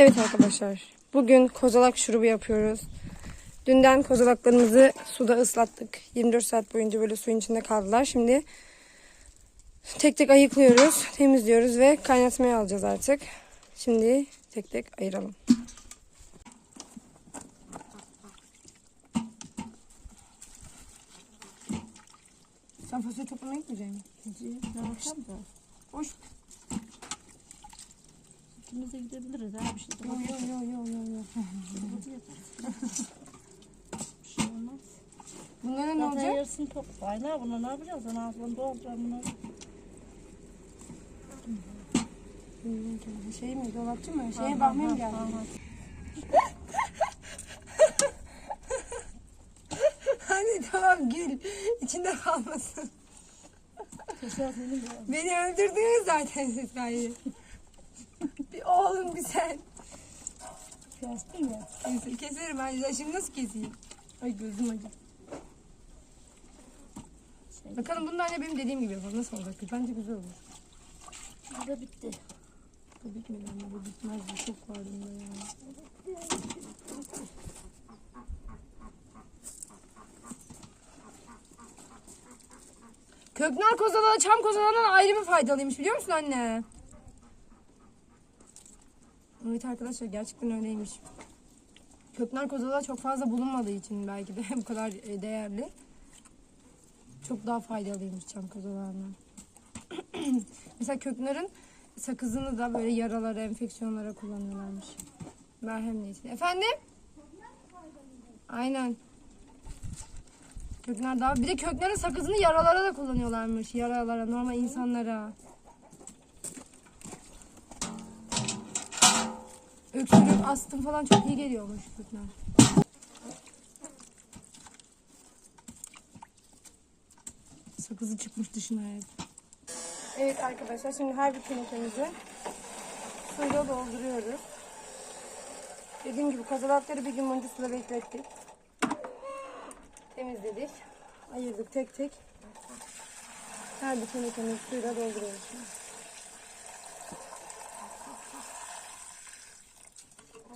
Evet arkadaşlar. Bugün kozalak şurubu yapıyoruz. Dünden kozalaklarımızı suda ıslattık. 24 saat boyunca böyle suyun içinde kaldılar. Şimdi tek tek ayıklıyoruz, temizliyoruz ve kaynatmaya alacağız artık. Şimdi tek tek ayıralım. Sen fasulye toplamaya gitmeyecek misin? Ne yapacağım da? Hoş. İkimiz de gidebiliriz ha bir şey de. Yo yo yo yo yo yo. Hadi yaparız. bir şey olmaz. Bunlara ne Zaten olacak? yarısını topla. Aynen bunu ne yapacağız? Ben ağzımda doğrayacağım bunları. Şey mi, dolapçı mı? Şeye bakmaya mı geldin? Hani tamam gül. İçinde kalmasın. Beni öldürdünüz zaten siz gayet. Oğlum bir sen. Kestin ya. Kes- Keserim ben. Ya Şimdi nasıl keseyim? Ay gözüm acı. Şey, Bakalım bunu da anne benim dediğim gibi yapalım. Nasıl olacak? Bence güzel olur. bu da bitti. Bu bitmedi anne. Bu bitmez. Bu çok var bunda ya. Köknar kozalağı çam kozalağından ayrı bir faydalıymış biliyor musun anne? Evet arkadaşlar gerçekten öyleymiş. Köknar kozalağı çok fazla bulunmadığı için belki de bu kadar e, değerli. Çok daha faydalıymış çam kozalağından. Mesela köknarın sakızını da böyle yaralara, enfeksiyonlara kullanıyorlarmış. Merhem niyetine. Efendim? Aynen. Köknar daha. Bir de köknarın sakızını yaralara da kullanıyorlarmış. Yaralara, normal insanlara. Öksürük, astım falan çok iyi geliyormuş köknar. Sakızı çıkmış dışına hep. Evet arkadaşlar şimdi her bir tenekemizi suyla dolduruyoruz. Dediğim gibi kozalakları bir gün boyunca suda beklettik. Temizledik. Ayırdık tek tek. Her bir tenekemizi suyla dolduruyoruz şimdi.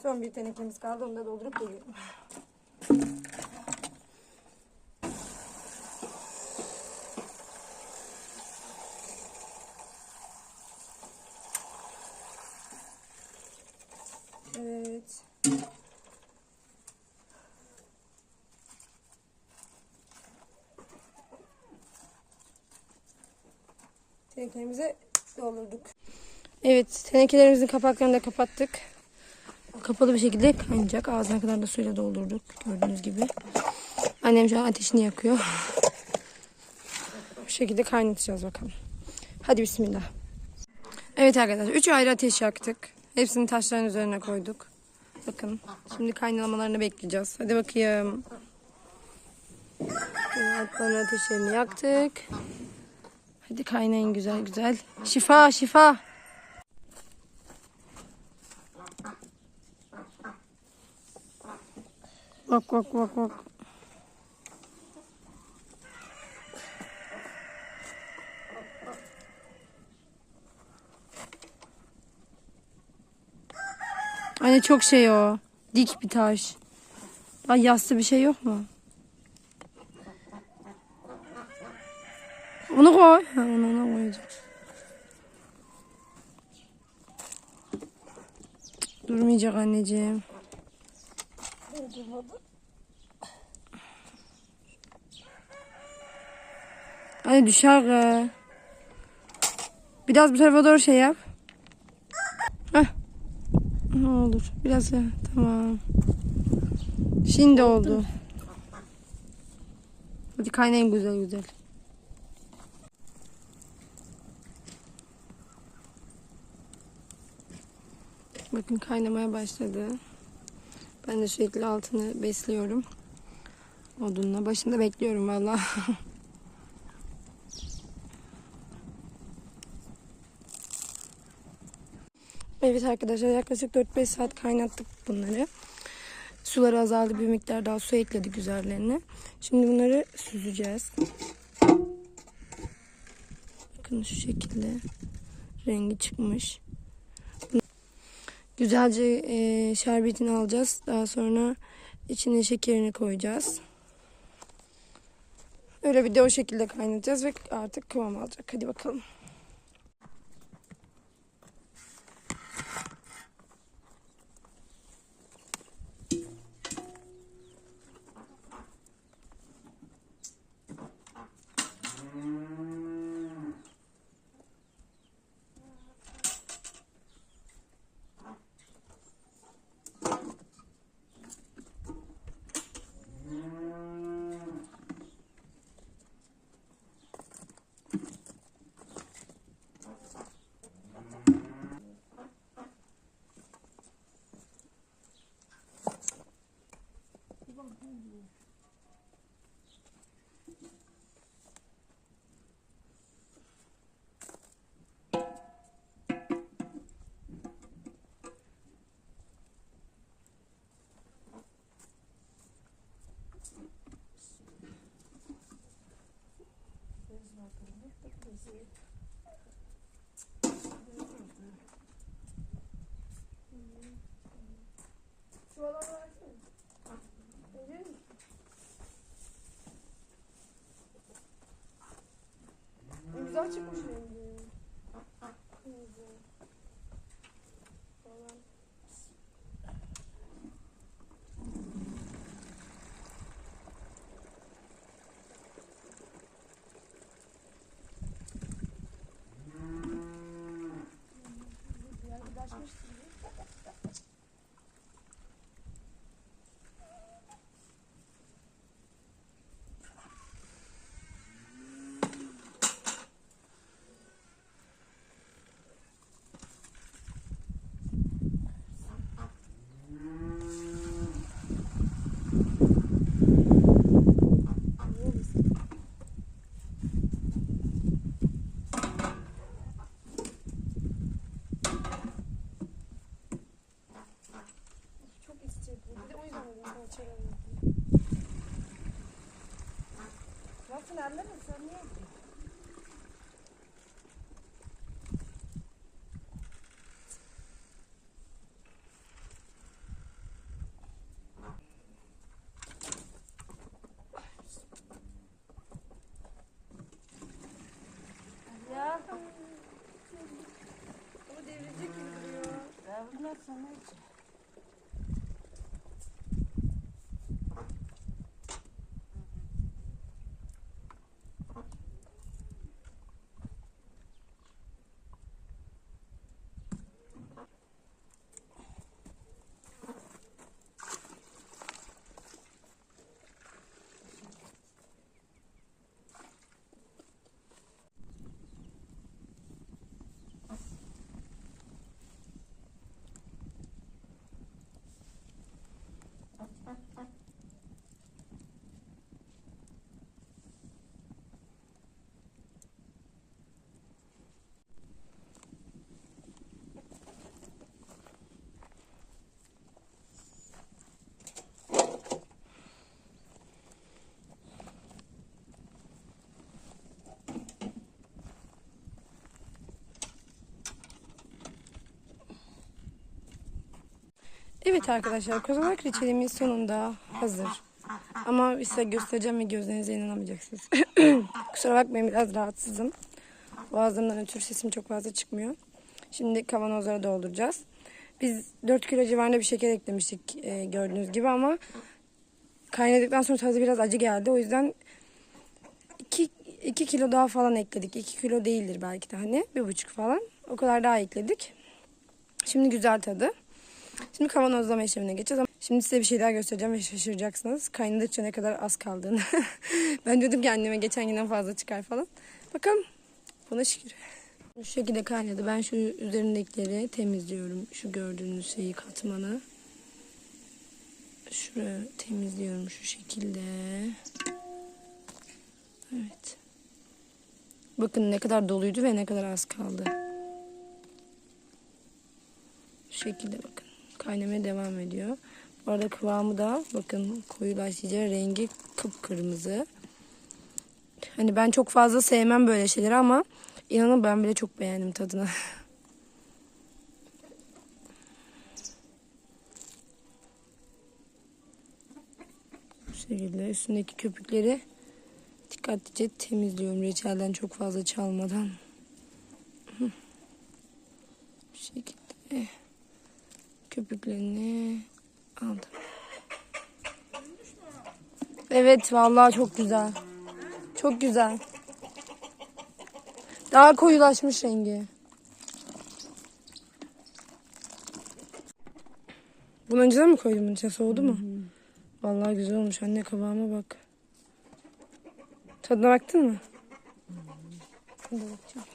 Son bir tenekemiz kaldı onu da doldurup geliyorum. Evet. Tenekelerimizi doldurduk. Evet, tenekelerimizin kapaklarını da kapattık. Kapalı bir şekilde kaynayacak. Ağzına kadar da suyla doldurduk. Gördüğünüz gibi. Annem şu an ateşini yakıyor. Bu şekilde kaynatacağız bakalım. Hadi bismillah. Evet arkadaşlar, üç ayrı ateş yaktık. Hepsini taşların üzerine koyduk. Bakın, şimdi kaynamalarını bekleyeceğiz. Hadi bakayım. Böyle Altlarına ateşlerini yaktık. Hadi kaynayın güzel güzel. Şifa şifa. Bak bak bak bak. Anne çok şey o. Dik bir taş. Daha yassı bir şey yok mu? Onu koy. Ha, onu ona koyacağım. Durmayacak anneciğim. Anne düşer. kız. Biraz bu tarafa doğru şey yap. Heh. Ne olur. Biraz ya. Tamam. Şimdi oldu. Hadi kaynayın güzel güzel. Bakın kaynamaya başladı. Ben de sürekli altını besliyorum. Odunla. Başında bekliyorum valla. evet arkadaşlar yaklaşık 4-5 saat kaynattık bunları. Suları azaldı. Bir miktar daha su ekledik üzerlerine. Şimdi bunları süzeceğiz. Bakın şu şekilde rengi çıkmış. Güzelce e, şerbetini alacağız. Daha sonra içine şekerini koyacağız. Öyle bir de o şekilde kaynatacağız ve artık kıvam alacak. Hadi bakalım. Güzel çıkmış rengi. Çok isteyecek. Bir de o yüzden dedim parçalarını. Zaten elleme sen niye Ya. Ama devrilecek gibi duruyor. Ya bunlar sana için. Evet arkadaşlar kozalak reçelimiz sonunda hazır. Ama size göstereceğim ve gözlerinize inanamayacaksınız. Kusura bakmayın biraz rahatsızım. Boğazımdan ötürü sesim çok fazla çıkmıyor. Şimdi kavanozlara dolduracağız. Biz 4 kilo civarında bir şeker eklemiştik e, gördüğünüz gibi ama kaynadıktan sonra tadı biraz acı geldi. O yüzden 2, 2 kilo daha falan ekledik. 2 kilo değildir belki de hani. 1,5 falan. O kadar daha ekledik. Şimdi güzel tadı. Şimdi kavanozlama işlemine geçeceğiz. Şimdi size bir şey daha göstereceğim ve şaşıracaksınız. Kaynadıkça ne kadar az kaldığını. ben dedim ki anneme geçen günden fazla çıkar falan. Bakalım. Buna şükür. Şu şekilde kaynadı. Ben şu üzerindekileri temizliyorum. Şu gördüğünüz şeyi katmanı. Şuraya temizliyorum şu şekilde. Evet. Bakın ne kadar doluydu ve ne kadar az kaldı. Şu şekilde bakın kaynamaya devam ediyor. Bu arada kıvamı da bakın koyulaştıkça rengi kıpkırmızı. Hani ben çok fazla sevmem böyle şeyleri ama inanın ben bile çok beğendim tadını. Bu şekilde üstündeki köpükleri dikkatlice temizliyorum reçelden çok fazla çalmadan. Bu şekilde köpüklerini aldım. Evet vallahi çok güzel. Çok güzel. Daha koyulaşmış rengi. Bunu önceden mi koydun bunun içine soğudu mu? Vallahi güzel olmuş anne kıvama bak. Tadına baktın mı? Hadi bakacağım.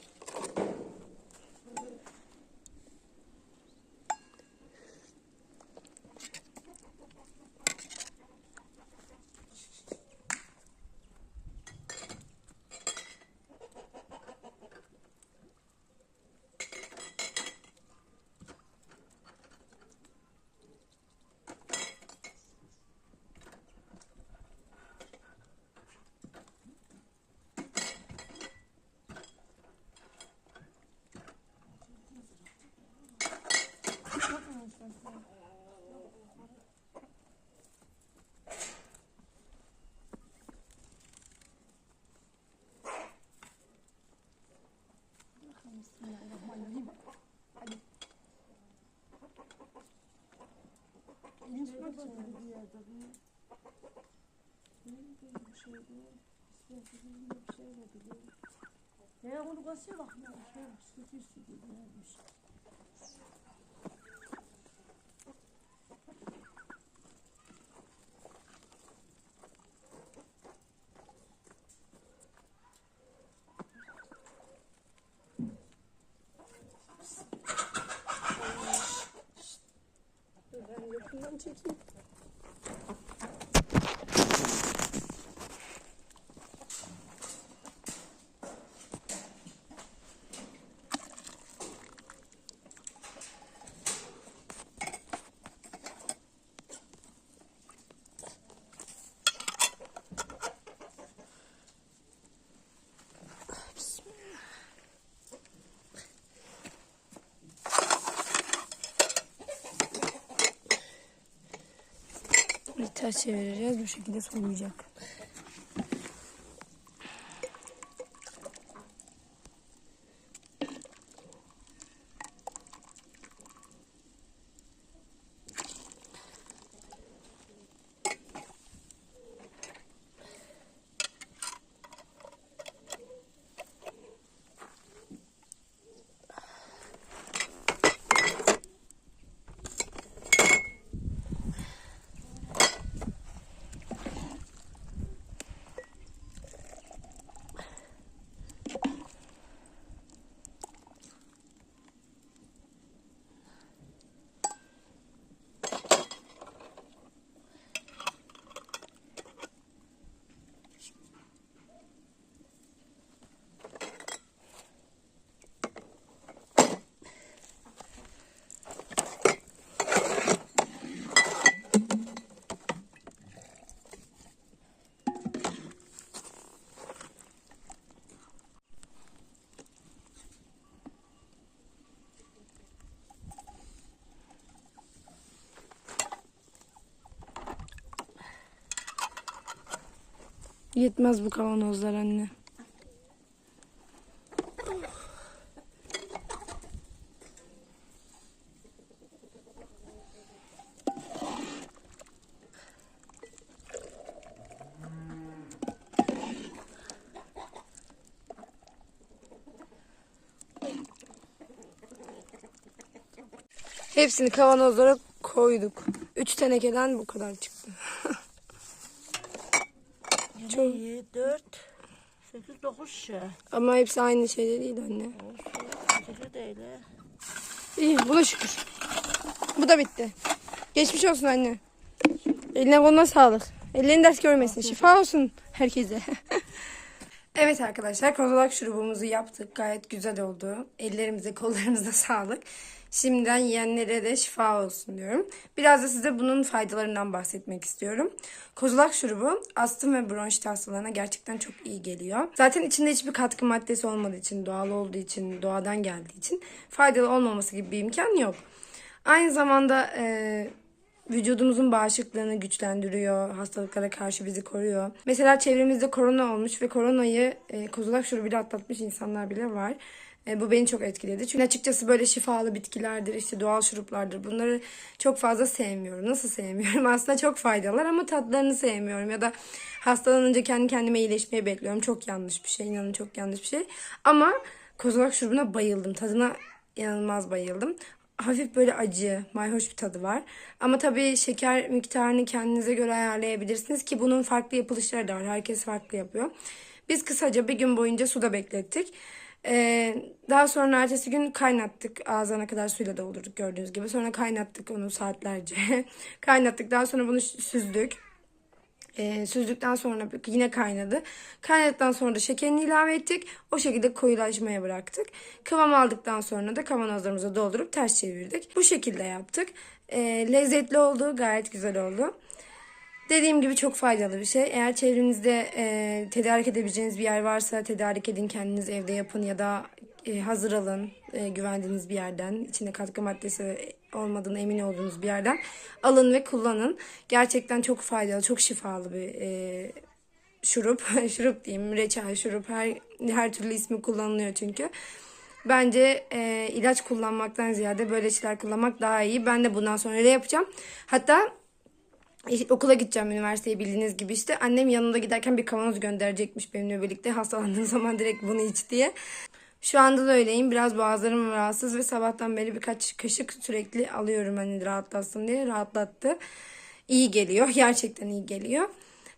Ya onu basıyor bak. Ne şey sıkıntı üstü neymiş. Thank you. Ters çevireceğiz. Bu şekilde soğuyacak. Yetmez bu kavanozlar anne. Hepsini kavanozlara koyduk. Üç tenekeden bu kadar çıktı. Çok. İyi, dört, sekiz, dokuz şey. Ama hepsi aynı şeyde değil anne. Olsun. Değil. İyi bu da şükür. Bu da bitti. Geçmiş olsun anne. Eline koluna sağlık. Ellerin ders görmesin. Şifa olsun herkese. evet arkadaşlar kozalak şurubumuzu yaptık. Gayet güzel oldu. Ellerimize kollarımıza sağlık. Şimdiden yiyenlere de şifa olsun diyorum. Biraz da size bunun faydalarından bahsetmek istiyorum. Kozalak şurubu astım ve bronşit hastalarına gerçekten çok iyi geliyor. Zaten içinde hiçbir katkı maddesi olmadığı için, doğal olduğu için, doğadan geldiği için faydalı olmaması gibi bir imkan yok. Aynı zamanda e, vücudumuzun bağışıklığını güçlendiriyor. Hastalıklara karşı bizi koruyor. Mesela çevremizde korona olmuş ve koronayı e, kozulak şurubuyla atlatmış insanlar bile var. E, bu beni çok etkiledi. Çünkü açıkçası böyle şifalı bitkilerdir, işte doğal şuruplardır. Bunları çok fazla sevmiyorum. Nasıl sevmiyorum? Aslında çok faydalılar ama tatlarını sevmiyorum. Ya da hastalanınca kendi kendime iyileşmeyi bekliyorum. Çok yanlış bir şey. inanın çok yanlış bir şey. Ama kozalak şurubuna bayıldım. Tadına inanılmaz bayıldım. Hafif böyle acı, mayhoş bir tadı var. Ama tabii şeker miktarını kendinize göre ayarlayabilirsiniz ki bunun farklı yapılışları da var. Herkes farklı yapıyor. Biz kısaca bir gün boyunca suda beklettik. Ee, daha sonra ertesi gün kaynattık. Ağzına kadar suyla doldurduk gördüğünüz gibi. Sonra kaynattık onu saatlerce. kaynattık. Daha sonra bunu süzdük. Ee, süzdükten sonra yine kaynadı. Kaynadıktan sonra da şekerini ilave ettik. O şekilde koyulaşmaya bıraktık. Kıvam aldıktan sonra da kavanozlarımıza doldurup ters çevirdik. Bu şekilde yaptık. Ee, lezzetli oldu. Gayet güzel oldu. Dediğim gibi çok faydalı bir şey. Eğer çevrenizde e, tedarik edebileceğiniz bir yer varsa tedarik edin kendiniz evde yapın ya da e, hazır alın e, güvendiğiniz bir yerden. içinde katkı maddesi olmadığını emin olduğunuz bir yerden alın ve kullanın. Gerçekten çok faydalı, çok şifalı bir e, şurup. şurup diyeyim, reçel, şurup her her türlü ismi kullanılıyor çünkü. Bence e, ilaç kullanmaktan ziyade böyle şeyler kullanmak daha iyi. Ben de bundan sonra öyle yapacağım. Hatta okula gideceğim üniversiteye bildiğiniz gibi işte annem yanında giderken bir kavanoz gönderecekmiş benimle birlikte hastalandığım zaman direkt bunu iç diye. Şu anda da öyleyim. Biraz boğazlarım rahatsız ve sabahtan beri birkaç kaşık sürekli alıyorum hani rahatlatsın diye. Rahatlattı. İyi geliyor. Gerçekten iyi geliyor.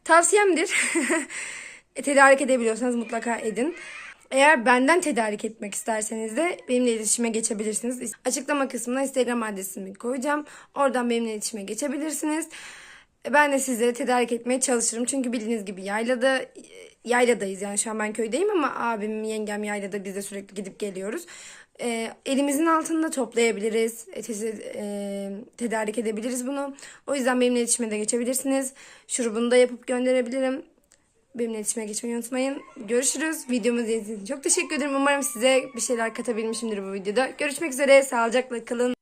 Tavsiyemdir. E, tedarik edebiliyorsanız mutlaka edin. Eğer benden tedarik etmek isterseniz de benimle iletişime geçebilirsiniz. Açıklama kısmına Instagram adresimi koyacağım. Oradan benimle iletişime geçebilirsiniz. Ben de sizlere tedarik etmeye çalışırım. Çünkü bildiğiniz gibi yaylada yayladayız yani şu an ben köydeyim ama abim, yengem yaylada biz de sürekli gidip geliyoruz. Ee, elimizin altında toplayabiliriz, e, e, tedarik edebiliriz bunu. O yüzden benimle iletişime de geçebilirsiniz. Şurubunu da yapıp gönderebilirim. Benimle iletişime geçmeyi unutmayın. Görüşürüz. Videomu izlediğiniz için çok teşekkür ederim. Umarım size bir şeyler katabilmişimdir bu videoda. Görüşmek üzere. Sağlıcakla kalın.